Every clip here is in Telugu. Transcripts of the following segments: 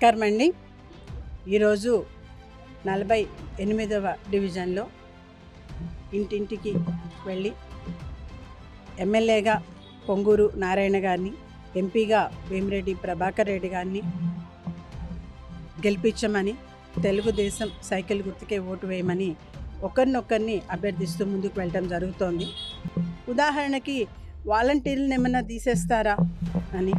నమస్కారం అండి. ఈరోజు నలభై ఎనిమిదవ డివిజన్లో ఇంటింటికి వెళ్ళి ఎమ్మెల్యేగా పొంగూరు నారాయణ గారిని ఎంపీగా వేమిరెడ్డి ప్రభాకర్ రెడ్డి గారిని గెలిపించమని తెలుగుదేశం సైకిల్ గుర్తుకే ఓటు వేయమని ఒకరినొకరిని అభ్యర్థిస్తూ ముందుకు వెళ్ళటం జరుగుతోంది. ఉదాహరణకి వాలంటీర్లను ఏమన్నా తీసేస్తారా అని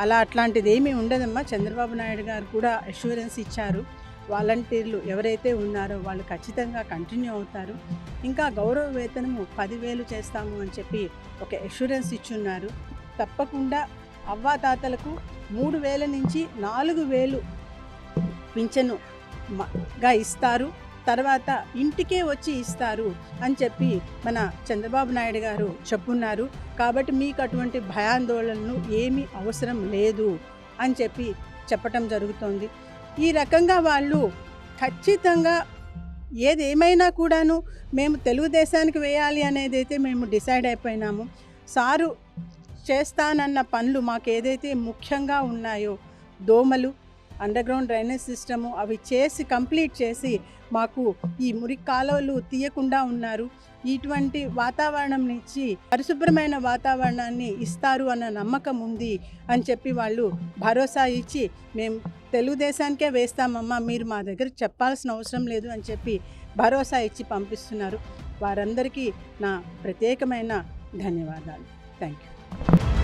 అలా అట్లాంటిది ఏమీ ఉండదమ్మా. చంద్రబాబు నాయుడు గారు కూడా అష్యూరెన్స్ ఇచ్చారు. వాలంటీర్లు ఎవరైతే ఉన్నారో వాళ్ళు ఖచ్చితంగా కంటిన్యూ అవుతారు. ఇంకా గౌరవ వేతనము పదివేలు చేస్తాము అని చెప్పి ఒక అష్యూరెన్స్ ఇచ్చున్నారు. తప్పకుండా అవ్వాతాతలకు మూడు వేల నుంచి నాలుగు వేలు పింఛను గా ఇస్తారు. తర్వాత ఇంటికే వచ్చి ఇస్తారు అని చెప్పి మన చంద్రబాబు నాయుడు గారు చెప్పున్నారు. కాబట్టి మీకు అటువంటి భయాందోళనలు ఏమీ అవసరం లేదు అని చెప్పి చెప్పటం జరుగుతోంది. ఈ రకంగా వాళ్ళు ఖచ్చితంగా ఏదేమైనా కూడాను మేము తెలుగుదేశానికి వేయాలి అనేది అయితే మేము డిసైడ్ అయిపోయినాము. సారు చేస్తానన్న పనులు మాకు ఏదైతే ముఖ్యంగా ఉన్నాయో దోమలు అండర్గ్రౌండ్ డ్రైనేజ్ సిస్టము అవి చేసి కంప్లీట్ చేసి మాకు ఈ మురికి కాలువలు తీయకుండా ఉన్నారు. ఇటువంటి వాతావరణం నుంచి పరిశుభ్రమైన వాతావరణాన్ని ఇస్తారు అన్న నమ్మకం ఉంది అని చెప్పి వాళ్ళు భరోసా ఇచ్చి మేము తెలుగుదేశానికే వేస్తామమ్మా మీరు మా దగ్గర చెప్పాల్సిన అవసరం లేదు అని చెప్పి భరోసా ఇచ్చి పంపిస్తున్నారు. వారందరికీ నా ప్రత్యేకమైన ధన్యవాదాలు. Thank you